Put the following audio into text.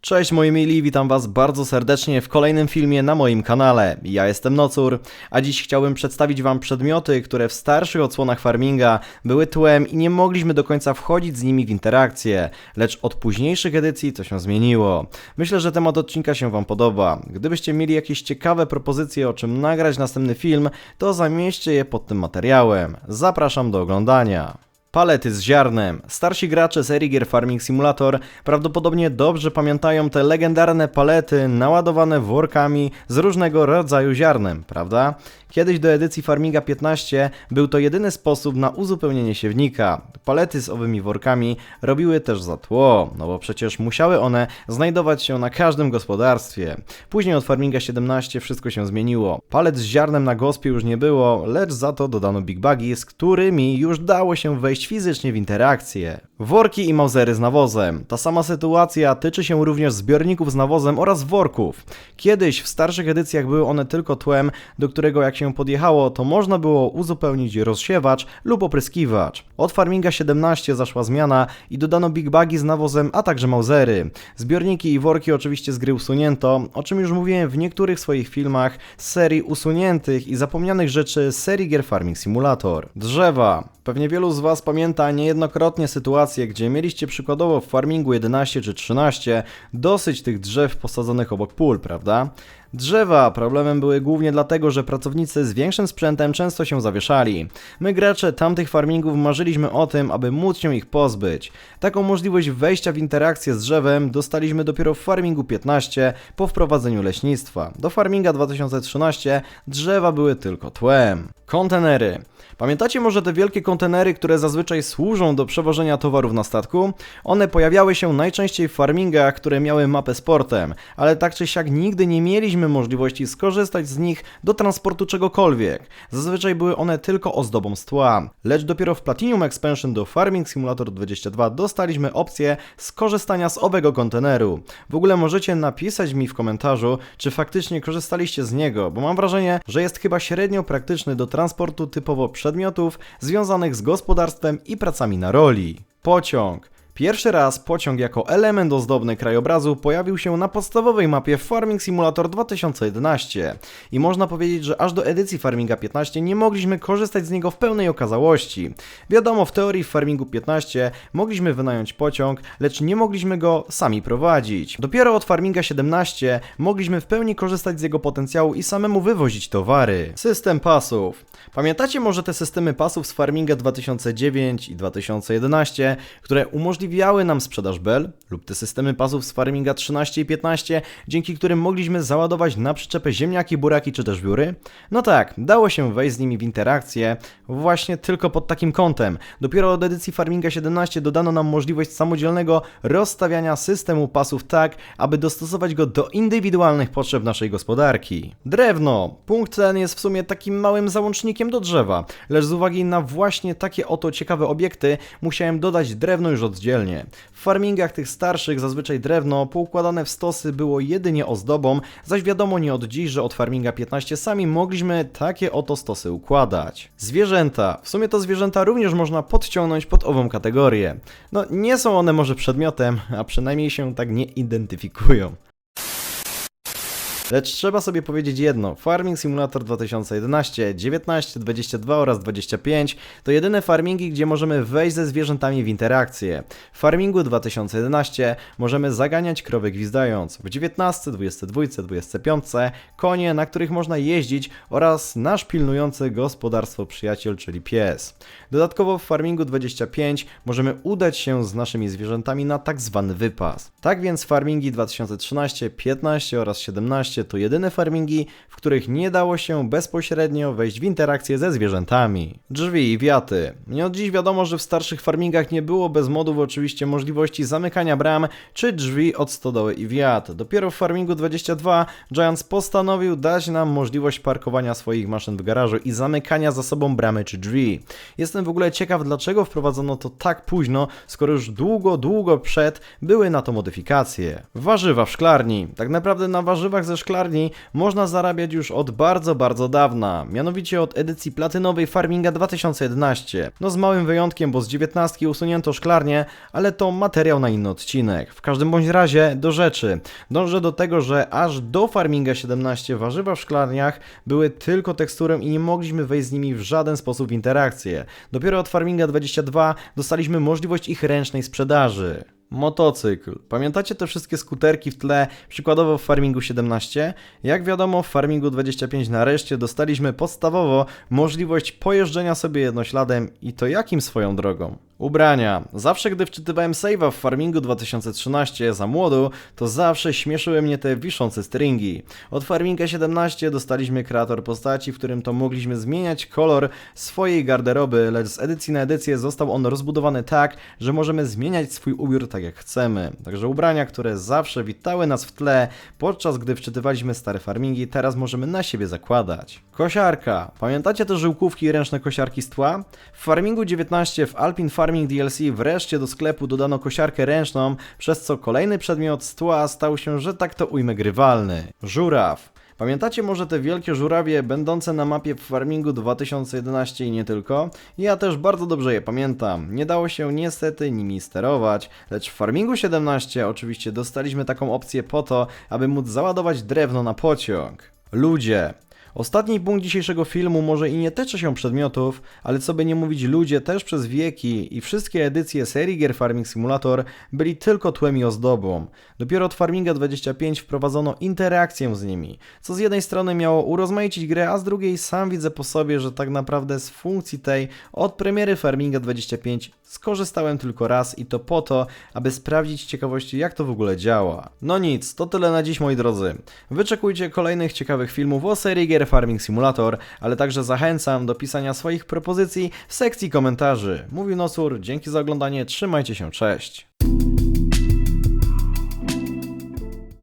Cześć moi mili, witam was bardzo serdecznie w kolejnym filmie na moim kanale. Ja jestem Nocur, a dziś chciałbym przedstawić wam przedmioty, które w starszych odsłonach farminga były tłem i nie mogliśmy do końca wchodzić z nimi w interakcję, lecz od późniejszych edycji to się zmieniło. Myślę, że temat odcinka się wam podoba. Gdybyście mieli jakieś ciekawe propozycje o czym nagrać następny film, to zamieśćcie je pod tym materiałem. Zapraszam do oglądania. Palety z ziarnem. Starsi gracze serii gier Farming Simulator prawdopodobnie dobrze pamiętają te legendarne palety naładowane workami z różnego rodzaju ziarnem, prawda? Kiedyś do edycji Farminga 15 był to jedyny sposób na uzupełnienie siewnika. Palety z owymi workami robiły też za tło, no bo przecież musiały one znajdować się na każdym gospodarstwie. Później od Farminga 17 wszystko się zmieniło. Palet z ziarnem na gospie już nie było, lecz za to dodano Big Buggy, z którymi już dało się wejść fizycznie w interakcję. Worki i mauzery z nawozem. Ta sama sytuacja tyczy się również zbiorników z nawozem oraz worków. Kiedyś w starszych edycjach były one tylko tłem, do którego jak się podjechało, to można było uzupełnić rozsiewacz lub opryskiwacz. Od Farminga 17 zaszła zmiana i dodano Big Buggy z nawozem, a także mauzery. Zbiorniki i worki oczywiście z gry usunięto, o czym już mówiłem w niektórych swoich filmach z serii usuniętych i zapomnianych rzeczy z serii gier Farming Simulator. Drzewa. Pewnie wielu z Was pamięta niejednokrotnie sytuacje, gdzie mieliście przykładowo w farmingu 11 czy 13 dosyć tych drzew posadzonych obok pól, prawda? Drzewa problemem były głównie dlatego, że pracownicy z większym sprzętem często się zawieszali. My gracze tamtych farmingów marzyliśmy o tym, aby móc się ich pozbyć. Taką możliwość wejścia w interakcję z drzewem dostaliśmy dopiero w farmingu 15 po wprowadzeniu leśnictwa. Do farminga 2013 drzewa były tylko tłem. Kontenery. Pamiętacie może te wielkie kontenery, które zazwyczaj służą do przewożenia towarów na statku? One pojawiały się najczęściej w farmingach, które miały mapę sportem, ale tak czy siak nigdy nie mieliśmy możliwości skorzystać z nich do transportu czegokolwiek. Zazwyczaj były one tylko ozdobą z tła. Lecz dopiero w Platinum Expansion do Farming Simulator 22 dostaliśmy opcję skorzystania z owego konteneru. W ogóle możecie napisać mi w komentarzu, czy faktycznie korzystaliście z niego, bo mam wrażenie, że jest chyba średnio praktyczny do transportu typowo przedmiotów związanych z gospodarstwem i pracami na roli. Pociąg. Pierwszy raz pociąg jako element ozdobny krajobrazu pojawił się na podstawowej mapie Farming Simulator 2011 i można powiedzieć, że aż do edycji Farminga 15 nie mogliśmy korzystać z niego w pełnej okazałości. Wiadomo, w teorii w Farmingu 15 mogliśmy wynająć pociąg, lecz nie mogliśmy go sami prowadzić. Dopiero od Farminga 17 mogliśmy w pełni korzystać z jego potencjału i samemu wywozić towary. System pasów. Pamiętacie może te systemy pasów z Farminga 2009 i 2011, które umożliwiały nam sprzedaż bel lub te systemy pasów z Farminga 13 i 15, dzięki którym mogliśmy załadować na przyczepę ziemniaki, buraki czy też wióry? No tak, dało się wejść z nimi w interakcję właśnie tylko pod takim kątem. Dopiero od edycji Farminga 17 dodano nam możliwość samodzielnego rozstawiania systemu pasów tak, aby dostosować go do indywidualnych potrzeb naszej gospodarki. Drewno. Punkt ten jest w sumie takim małym załącznikiem do drzewa, lecz z uwagi na właśnie takie oto ciekawe obiekty musiałem dodać drewno już oddzielnie. W farmingach tych starszych zazwyczaj drewno poukładane w stosy było jedynie ozdobą, zaś wiadomo nie od dziś, że od farminga 15 sami mogliśmy takie oto stosy układać. Zwierzęta. W sumie to zwierzęta również można podciągnąć pod ową kategorię. No nie są one może przedmiotem, a przynajmniej się tak nie identyfikują. Lecz trzeba sobie powiedzieć jedno: Farming Simulator 2011, 19, 22 oraz 25 to jedyne farmingi, gdzie możemy wejść ze zwierzętami w interakcję. W Farmingu 2011 możemy zaganiać krowy gwizdając, w 19, 22, 25 konie, na których można jeździć oraz nasz pilnujący gospodarstwo przyjaciel, czyli pies. Dodatkowo w Farmingu 25 możemy udać się z naszymi zwierzętami na tak zwany wypas. Tak więc farmingi 2013, 15 oraz 17 to jedyne farmingi, w których nie dało się bezpośrednio wejść w interakcję ze zwierzętami. Drzwi i wiaty. Nie od dziś wiadomo, że w starszych farmingach nie było bez modów oczywiście możliwości zamykania bram czy drzwi od stodoły i wiat. Dopiero w farmingu 22 Giants postanowił dać nam możliwość parkowania swoich maszyn w garażu i zamykania za sobą bramy czy drzwi. Jestem w ogóle ciekaw, dlaczego wprowadzono to tak późno, skoro już długo, długo przed były na to modyfikacje. Warzywa w szklarni. Tak naprawdę na warzywach ze szklarni szklarni można zarabiać już od bardzo, bardzo dawna, mianowicie od edycji platynowej Farminga 2011. No z małym wyjątkiem, bo z 19 usunięto szklarnię, ale to materiał na inny odcinek. W każdym bądź razie do rzeczy. Dążę do tego, że aż do Farminga 17 warzywa w szklarniach były tylko teksturą i nie mogliśmy wejść z nimi w żaden sposób w interakcję. Dopiero od Farminga 22 dostaliśmy możliwość ich ręcznej sprzedaży. Motocykl. Pamiętacie te wszystkie skuterki w tle, przykładowo w Farmingu 17? Jak wiadomo, w Farmingu 25 nareszcie dostaliśmy podstawowo możliwość pojeżdżenia sobie jednośladem i to jakim swoją drogą? Ubrania. Zawsze gdy wczytywałem save'a w Farmingu 2013 za młodu, to zawsze śmieszyły mnie te wiszące stringi. Od Farminga 17 dostaliśmy kreator postaci, w którym to mogliśmy zmieniać kolor swojej garderoby, lecz z edycji na edycję został on rozbudowany tak, że możemy zmieniać swój ubiór tak jak chcemy. Także ubrania, które zawsze witały nas w tle, podczas gdy wczytywaliśmy stare farmingi, teraz możemy na siebie zakładać. Kosiarka. Pamiętacie te żyłkówki i ręczne kosiarki z tła? W Farmingu 19 w Alpine Farming DLC wreszcie do sklepu dodano kosiarkę ręczną, przez co kolejny przedmiot z tła stał się, że tak to ujmę, grywalny. Żuraw. Pamiętacie może te wielkie żurawie będące na mapie w Farmingu 2011 i nie tylko? Ja też bardzo dobrze je pamiętam. Nie dało się niestety nimi sterować, lecz w Farmingu 17 oczywiście dostaliśmy taką opcję po to, aby móc załadować drewno na pociąg. Ludzie. Ostatni punkt dzisiejszego filmu może i nie tyczy się przedmiotów, ale co by nie mówić, ludzie też przez wieki i wszystkie edycje serii gier Farming Simulator byli tylko tłem i ozdobą. Dopiero od Farminga 25 wprowadzono interakcję z nimi, co z jednej strony miało urozmaicić grę, a z drugiej sam widzę po sobie, że tak naprawdę z funkcji tej od premiery Farminga 25 skorzystałem tylko raz i to po to, aby sprawdzić ciekawości jak to w ogóle działa. No nic, to tyle na dziś moi drodzy. Wyczekujcie kolejnych ciekawych filmów o serii gier Farming Simulator, ale także zachęcam do pisania swoich propozycji w sekcji komentarzy. Mówił Nosur, dzięki za oglądanie, trzymajcie się, cześć!